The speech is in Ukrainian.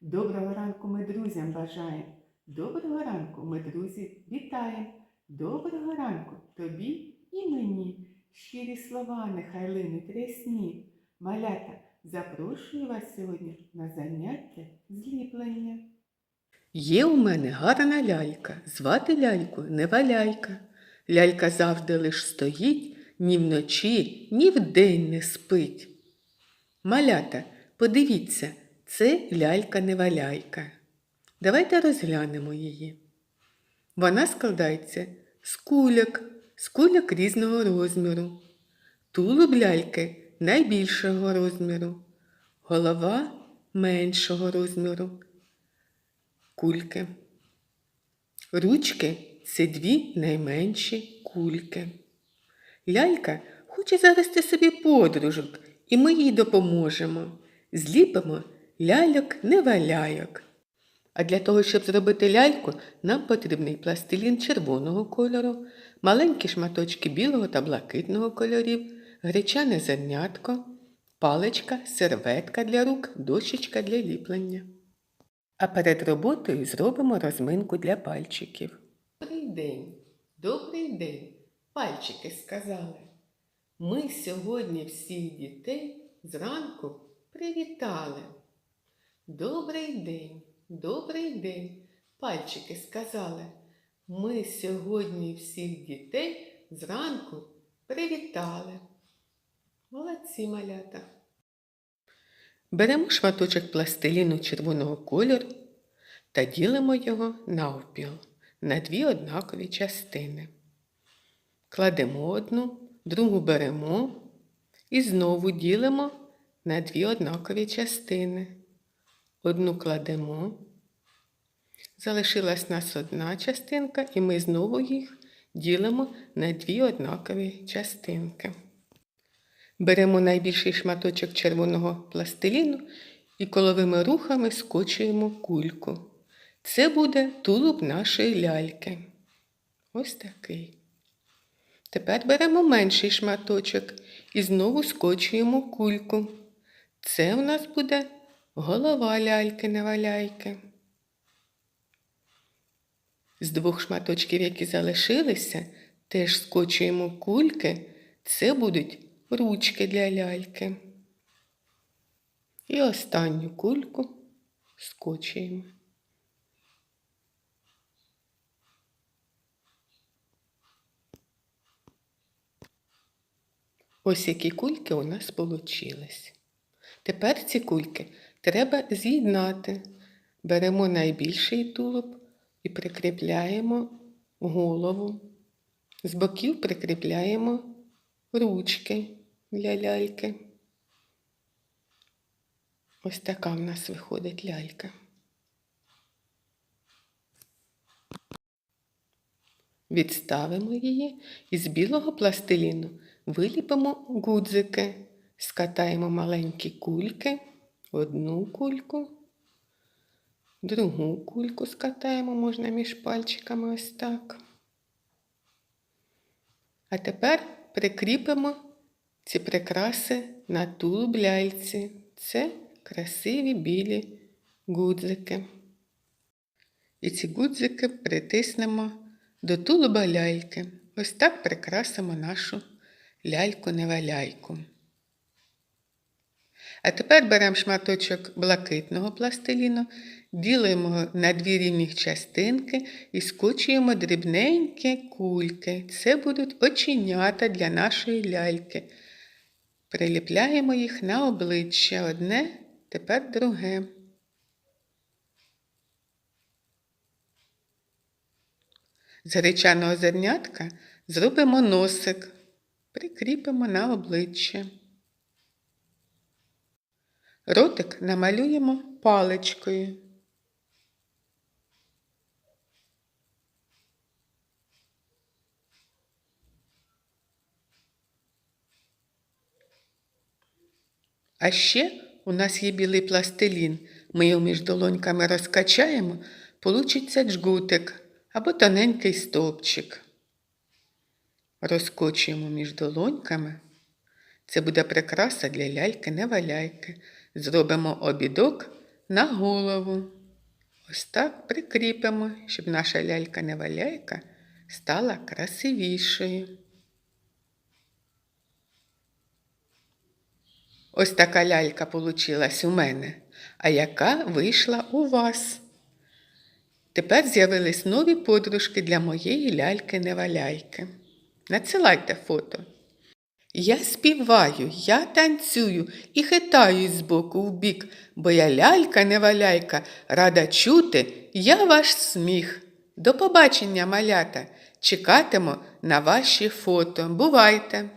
Доброго ранку ми друзям бажаємо. Доброго ранку ми, друзі, вітаємо. Доброго ранку тобі і мені. Щирі слова нехай линуть рясні. Малята, запрошую вас сьогодні на заняття зліплення. Є у мене гарна лялька, звати ляльку Неваляйка. Лялька завжди лиш стоїть, ні вночі, ні вдень не спить. Малята, подивіться, це лялька-неваляйка. Давайте розглянемо її. Вона складається з кульок, з кульок різного розміру. Тулуб ляльки найбільшого розміру, голова меншого розміру. Кульки. Ручки це дві найменші кульки. Лялька хоче завести собі подружок, і ми їй допоможемо. Зліпимо ляльок неваляйок. А для того, щоб зробити ляльку, нам потрібний пластилін червоного кольору, маленькі шматочки білого та блакитного кольорів, гречане зернятко, паличка, серветка для рук, дощечка для ліплення. А перед роботою зробимо розминку для пальчиків. Добрий день, добрий день, пальчики сказали. Ми сьогодні всіх дітей зранку привітали. Добрий день, добрий день, пальчики сказали. Ми сьогодні всіх дітей зранку привітали. Молодці малята. Беремо шматочок пластиліну червоного кольору та ділимо його навпіл на дві однакові частини. Кладемо одну, другу беремо і знову ділимо на дві однакові частини. Одну кладемо. Залишилась нас одна частинка, і ми знову їх ділимо на дві однакові частинки. Беремо найбільший шматочок червоного пластиліну і коловими рухами скочуємо кульку. Це буде тулуб нашої ляльки. Ось такий. Тепер беремо менший шматочок і знову скочуємо кульку. Це у нас буде голова ляльки-неваляйки. З двох шматочків, які залишилися, теж скочуємо кульки. Це будуть ручки для ляльки. І останню кульку скочуємо. Ось які кульки у нас получились. Тепер ці кульки треба з'єднати. Беремо найбільший тулуб і прикріпляємо голову. З боків прикріпляємо ручки для ляльки. Ось така в нас виходить лялька. Відставимо її і з білого пластиліну виліпимо гудзики, скатаємо маленькі кульки, одну кульку, другу кульку скатаємо, можна між пальчиками ось так. А тепер прикріпимо ці прикраси на тулуб ляльці. Це красиві білі гудзики. І ці гудзики притиснемо до тулуба ляльки. Ось так прикрасимо нашу ляльку-неваляйку. А тепер беремо шматочок блакитного пластиліну, ділимо на дві рівні частинки і скочуємо дрібненькі кульки. Це будуть оченята для нашої ляльки. Приліпляємо їх на обличчя одне, тепер друге. З гречаного зернятка зробимо носик, прикріпимо на обличчя. Ротик намалюємо паличкою. А ще у нас є білий пластилін. Ми його між долоньками розкачаємо, получиться джгутик або тоненький стовпчик. Розкочуємо між долоньками. Це буде прикраса для ляльки-неваляйки. Зробимо обідок на голову. Ось так прикріпимо, щоб наша лялька-неваляйка стала красивішою. Ось така лялька получилась у мене, а яка вийшла у вас. Тепер з'явились нові подружки для моєї ляльки-неваляйки. Надсилайте фото. Я співаю, я танцюю і хитаюсь з боку в бік, бо я лялька-неваляйка, рада чути я ваш сміх. До побачення, малята! Чекатиму на ваші фото. Бувайте!